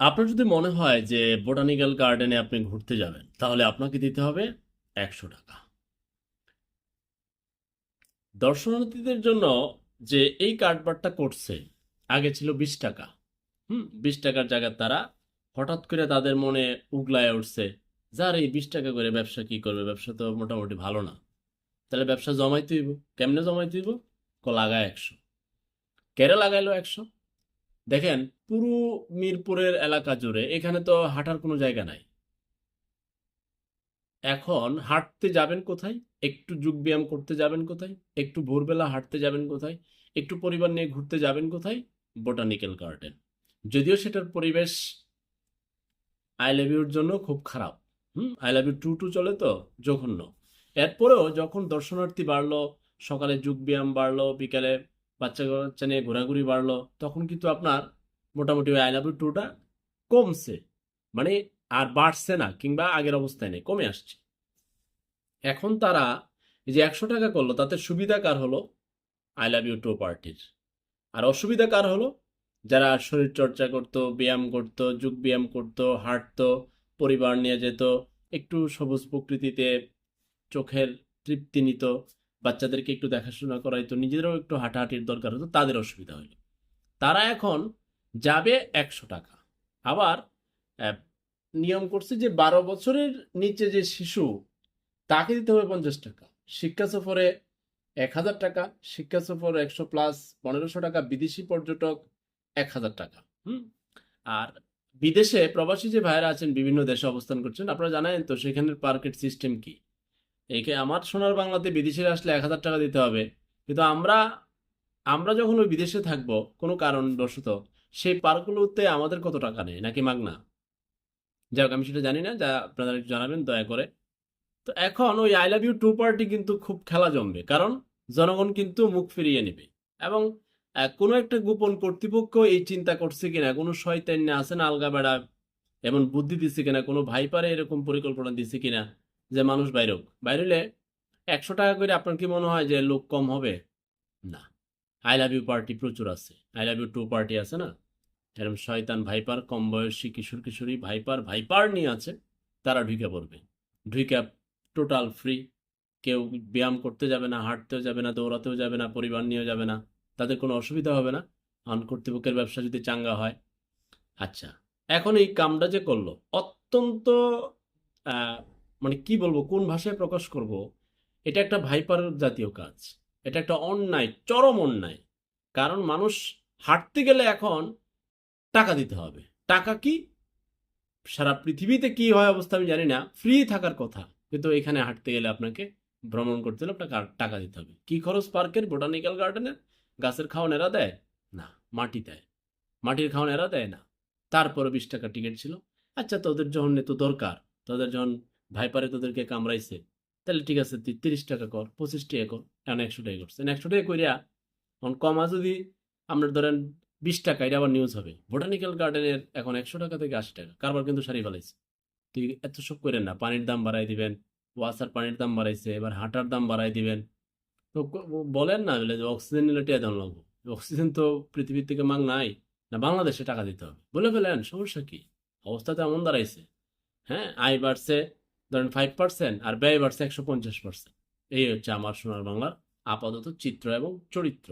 আপনার যদি মনে হয় যে বোটানিক্যাল গার্ডেনে আপনি ঘুরতে যাবেন, তাহলে আপনাকে দিতে হবে একশো টাকা। দর্শনার্থীদের জন্য যে এই কার্ডবারটা করছে, আগে ছিল বিশ টাকা। হুম, বিশ টাকার জায়গায় তারা হঠাৎ করে তাদের মনে উগলায় উঠছে যার এই বিশ টাকা করে ব্যবসা কি করবে? ব্যবসা তো মোটামুটি ভালো না। তাহলে ব্যবসা জমাইতে হইব। কেমনে জমাইতে হইব? ক লাগায় একশো। কেড়ে লাগাইলো একশো? দেখেন, পুরো মিরপুরের এলাকা জুড়ে এখানে তো হাঁটার কোনো জায়গা নাই। এখন হাঁটতে যাবেন কোথায়? একটু যোগ ব্যায়াম করতে যাবেন কোথায়? একটু ভোরবেলা হাঁটতে যাবেন কোথায়? একটু পরিবার নিয়ে ঘুরতে যাবেন কোথায়? Botanical garden. যদিও সেটার পরিবেশ আই লাভ ইউর জন্য খুব খারাপ। হুম? I love you too too চলে তো? জঘন্য। এরপরেও যখন দর্শনার্থী বাড়লো, সকালে যোগ ব্যায়াম বাড়লো, বিকালে বাচ্চা কাচ্চা নিয়ে ঘোরাঘুরি বাড়লো, তখন কিন্তু আপনার মোটামুটি ওই আই লাভ ইউ টুটা কমছে। মানে আর বাড়ছে না, কিংবা আগের অবস্থায় নেই, কমে আসছে। এখন তারা এই যে একশো টাকা করল, তাতে সুবিধা কার হলো? আই লাভ ইউ টু পার্টির। আর অসুবিধা কার হলো? যারা শরীর চর্চা করতো, ব্যায়াম করতো, যোগ ব্যায়াম করতো, হাঁটতো, পরিবার নিয়ে যেত, একটু সবুজ প্রকৃতিতে চোখের তৃপ্তি নিত বাচ্চাদেরকে একটু দেখাশোনা করাইতো নিজেদেরও একটু হাঁটাহাঁটির দরকার হতো, তাদের অসুবিধা হলো তারা এখন যাবে একশো টাকা। আবার নিয়ম করছে যে বারো বছরের নিচে যে শিশু, তাকে দিতে হবে পঞ্চাশ টাকা। শিক্ষা সফরে এক হাজার টাকা, শিক্ষা সফর একশো প্লাস পনেরোশো টাকা, বিদেশি পর্যটক এক হাজার টাকা। হুম? আর বিদেশে প্রবাসী যে ভাইরা আছেন, বিভিন্ন দেশে অবস্থান করছেন, আপনারা জানেন তো সেখানের পার্কেট সিস্টেম কি? একে আমার সোনার বাংলাতে বিদেশিরা আসলে এক হাজার টাকা দিতে হবে। কিন্তু আমরা আমরা যখন ওই বিদেশে থাকব, কোনো কারণবশত সেই পার্কগুলোতে আমাদের কত টাকা নেই নাকি মাগনা? যাই হোক আমি সেটা জানি না, যা আপনারা একটু জানাবেন, দয়া করে। তো এখন ওই I love you too party কিন্তু খুব খেলা জমবে, কারণ জনগণ কিন্তু মুখ ফিরিয়ে নেবে। এবং কোনো একটা গোপন কর্তৃপক্ষ এই চিন্তা করছে কিনা, কোনো শয়তান না আছে না আলগা বেড়া, এমন বুদ্ধি দিচ্ছে কিনা, কোনো ভাইপারে এরকম পরিকল্পনা দিচ্ছে কিনা যে মানুষ বাইরক। বাইরেলে একশো টাকা করে আপনার কি মনে হয় যে লোক কম হবে? না। আই লাভ ইউ পার্টি প্রচুর আছে। I love you too party আছে না? এরকম শয়তান ভাইপার, কম বয়সী কিশোর কিশোরী ভাইপার ভাইপার নিয়ে আছে, তারা ঢুকে পড়বে। ঢুকে টোটাল ফ্রি কেউ ব্যায়াম করতে যাবে না, হাঁটতেও যাবে না, দৌড়াতেও যাবে না, পরিবার নিয়েও যাবে না। তাদের কোনো অসুবিধা হবে না। আন কর্তৃপক্ষের ব্যবসা যদি চাঙ্গা হয়। আচ্ছা এখন এই কামটা যে করল, অত্যন্ত মানে কি বলব, কোন ভাষায় প্রকাশ করব, এটা একটা ভাইপার জাতীয় কাজ। এটা একটা অন্যায়, চরম অন্যায়। কারণ মানুষ হাঁটতে গেলে এখন টাকা দিতে হবে। টাকা কি? সারা পৃথিবীতে কি হয় অবস্থা আমি জানি না। ফ্রি থাকার কথা। কিন্তু এখানে হাঁটতে গেলে আপনাকে ভ্রমণ করতে হলে আপনাকে টাকা দিতে হবে। কি খরচ পার্কের, বোটানিক্যাল গার্ডেনের? গাছের খাওয়ান এরা দেয়? না, মাটি দেয়। মাটির খাওয়ান এরা দেয় না। তারপরে বিশ টাকা টিকিট ছিল। আচ্ছা তোদের যখন এত দরকার, তোদের যখন ভাইপারে তোদেরকে কামড়াইছে, তাহলে ঠিক আছে, তুই তিরিশ টাকা কর, পঁচিশ টাকা কর, এখন একশো টাকা করছেন একশো টাকা করিয়া এখন কমা যদি আপনার ধরেন বিশ টাকা, এটা আবার নিউজ হবে। বোটানিক্যাল গার্ডেনের এখন একশো টাকা থেকে আশি টাকা, কারবার কিন্তু সারি ফেলাইছে। তুই এত সব করেন না, পানির দাম বাড়াই দিবেন, ওয়াসার পানির দাম বাড়াইছে, এবার হাঁটার দাম বাড়াই দিবেন। তো বলেন না, বলে যে অক্সিজেন নিলে টিয়া দাম লাগবো। অক্সিজেন তো পৃথিবীর থেকে মাং নাই, না বাংলাদেশে টাকা দিতে হবে। বলে ফেলেন, সমস্যা কি? অবস্থা তো এমন দাঁড়াইছে। হ্যাঁ আয় বাড়ছে ধরেন ফাইভ পার্সেন্ট আর ব্যয় বাড়ছে একশো পঞ্চাশ পার্সেন্ট এই হচ্ছে আমার সোনার বাংলার আপাতত চিত্র এবং চরিত্র।